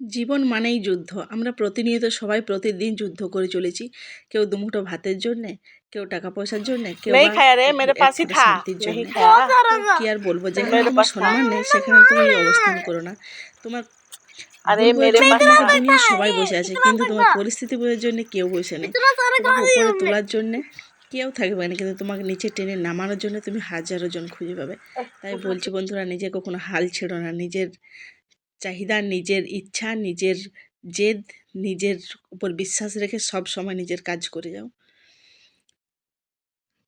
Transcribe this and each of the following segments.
জীবন মানেই যুদ্ধ। আমরা প্রতিনিয়ত সবাই প্রতিদিন যুদ্ধ করে চলেছি। কেউ দুমুঠো ভাতের জন্য কেউ টাকা পয়সার জন্য। কেউ কি আর বলব যেখানে তোমার সম্মান নেই সেখানে তুমি অবস্থান করো না। তোমার সবাই বসে আছে কিন্তু তোমার পরিস্থিতি বোঝার জন্য কেউ বসে নেই। উপরে তোলার জন্য কেউ থাকবে না কিন্তু তোমাকে নিচে টেনে নামানোর জন্য তুমি হাজারো জন খুঁজে পাবে। তাই বলছি বন্ধুরা নিজে কখনো হাল ছেড়ো না। নিজের চাহিদা, নিজের ইচ্ছা, নিজের জেদ, নিজের উপর বিশ্বাস রেখে সব সময় নিজের কাজ করে যাও।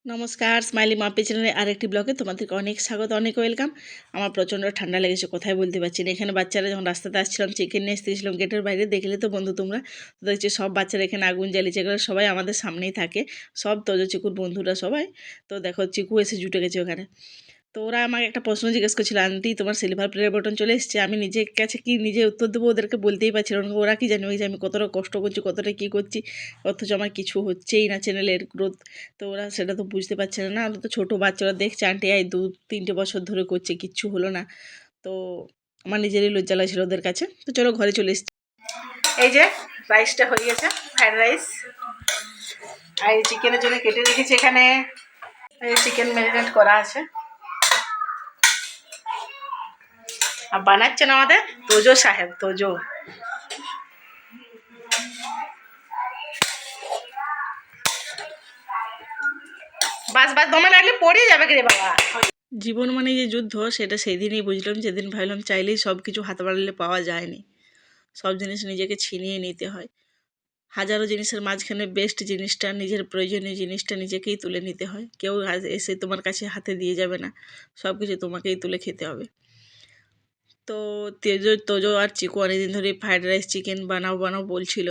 নমস্কার, স্মাইলি মাপি চ্যানেলে আরেকটি ব্লগে তোমাদেরকে অনেক স্বাগত, অনেক ওয়েলকাম। আমার প্রচণ্ড ঠান্ডা লেগেছে, কোথায় বলতে পারছি না। এখানে বাচ্চারা যখন রাস্তাতে আসছিলাম চিকেন নিয়ে এসেছিলাম গেটের বাইরে, দেখলে তো বন্ধু তোমরা। তো দেখছি সব বাচ্চারা এখানে আগুন জ্বালিয়েছে এগুলো সবাই আমাদের সামনেই থাকে। সব তোজো চিকুর বন্ধুরা সবাই। তো দেখো, চিকু এসে জুটে গেছে ওখানে। তো ওরা আমাকে একটা প্রশ্ন জিজ্ঞেস করছিল, আন্টি, তোমার সিলভার প্লে বটন চলে এসছে? আমি নিজের কাছে কি নিজে উত্তর দেবো ওদেরকে বলতেই পারছিলাম না। ওরা কি জানবে যে আমি কতটা কষ্ট করছি, কতটা কী করছি, অথচ আমার কিছু হচ্ছেই না চ্যানেলের গ্রোথ তো ওরা সেটা তো বুঝতে পারছে না। না তো ছোটো বাচ্চারা, দেখছে, আন্টি, এই দু, তিনটে বছর ধরে করছে, কিচ্ছু হলো না। তো আমার নিজেরই লজ্জা লাগছিল ওদের কাছে। তো চলো ঘরে চলে এসছি। এই যে রাইসটা হয়ে গেছে ফ্রাইড রাইস আর চিকেনের জন্য কেটে রেখেছি এখানে। চিকেন ম্যারিনেট করা আছে। আর বানাচ্ছেন আমাদের তোজো সাহেব, তোজো। বাস বাস, দমে লাগলে পড়ে যাবে রে বাবা? জীবন মানে যে যুদ্ধ, সেটা সেই দিনই বুঝলাম, যেদিন ভাবলাম চাইলেই সব কিছু হাত বাড়ালে পাওয়া যায়নি। সব জিনিস নিজেকে ছিনিয়ে নিতে হয়। হাজারো জিনিসের মাঝখানে বেস্ট জিনিসটা, নিজের প্রয়োজনীয় জিনিসটা নিজেকেই তুলে নিতে হয়। কেউ এসে তোমার কাছে হাতে দিয়ে যাবে না। সব কিছু তোমাকেই তুলে খেতে হবে। তো তেজো, তোজো আর চিকু অনেকদিন ধরে ফ্রাইড রাইস চিকেন বানাও বানাও বলছিল।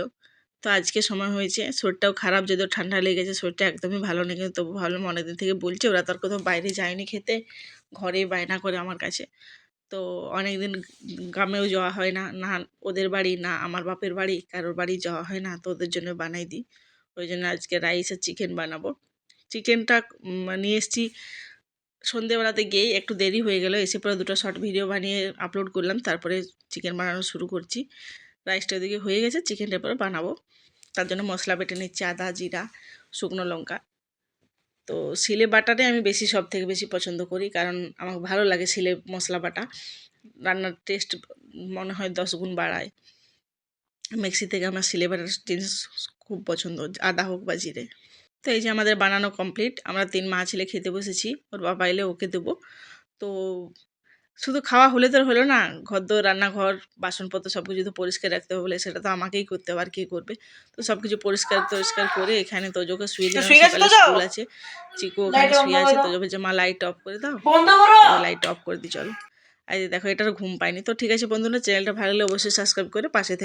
তো আজকে সময় হয়েছে। শরীরটাও খারাপ, যদিও ঠান্ডা লেগেছে, শরীরটা একদমই ভালো নেই, কিন্তু তবু ভাবলাম অনেকদিন থেকে বলছে, ওরা তো আর কোথাও বাইরে যায়নি খেতে, ঘরে বায়না করে আমার কাছে। তো অনেক দিন গ্রামেও যাওয়া হয় না না ওদের বাড়ি, না আমার বাপের বাড়ি, কারোর বাড়ি যাওয়া হয় না, তো ওদের জন্য বানাই দিই। ওই জন্য আজকে রাইস আর চিকেন বানাবো। চিকেনটা নিয়ে এসেছি সন্ধেবেলাতে গিয়েই একটু দেরি হয়ে গেল, এসে পরে দুটো শর্ট ভিডিও বানিয়ে আপলোড করলাম, তারপরে চিকেন বানানো শুরু করছি। রাইসটা ওদিকে হয়ে গেছে চিকেনটা পরে বানাবো। তার জন্য মশলা বেটে নিচ্ছি আদা, জিরা, শুকনো লঙ্কা। তো সিলে বাটাটাই আমি বেশি সব থেকে বেশি পছন্দ করি, কারণ আমার ভালো লাগে সিলে মশলা বাটা। রান্নার টেস্ট মনে হয় দশ গুণ বাড়ায়। মিক্সি থেকে আমার সিলে বাটার জিনিস খুব পছন্দ, আদা হোক বা জিরে। তো এই যে আমাদের বানানো কমপ্লিট আমরা তিন মা ছেলে খেতে বসেছি ওর বাবা এলে ওকে দেবো। তো শুধু খাওয়া হলে তো আর হলো না ঘর দোর রান্নাঘর বাসনপত্র সব কিছু তো পরিষ্কার রাখতে হবে বলে সেটা তো আমাকেই করতে হবে আর কে করবে? তো সব কিছু পরিষ্কার টরিষ্কার করে এখানে তোজোকে শুয়ে দিলাম সকালে স্কুল আছে চিকু ওখানে শুয়ে আছে। তোজো বলছে মা লাইট অফ করে দাও লাইট অফ করে দিই চলো। যে দেখো এটারও ঘুম পাইনি তো ঠিক আছে বন্ধুরা চ্যানেলটা ভালো লাগলে অবশ্যই সাবস্ক্রাইব করে পাশে থেকে।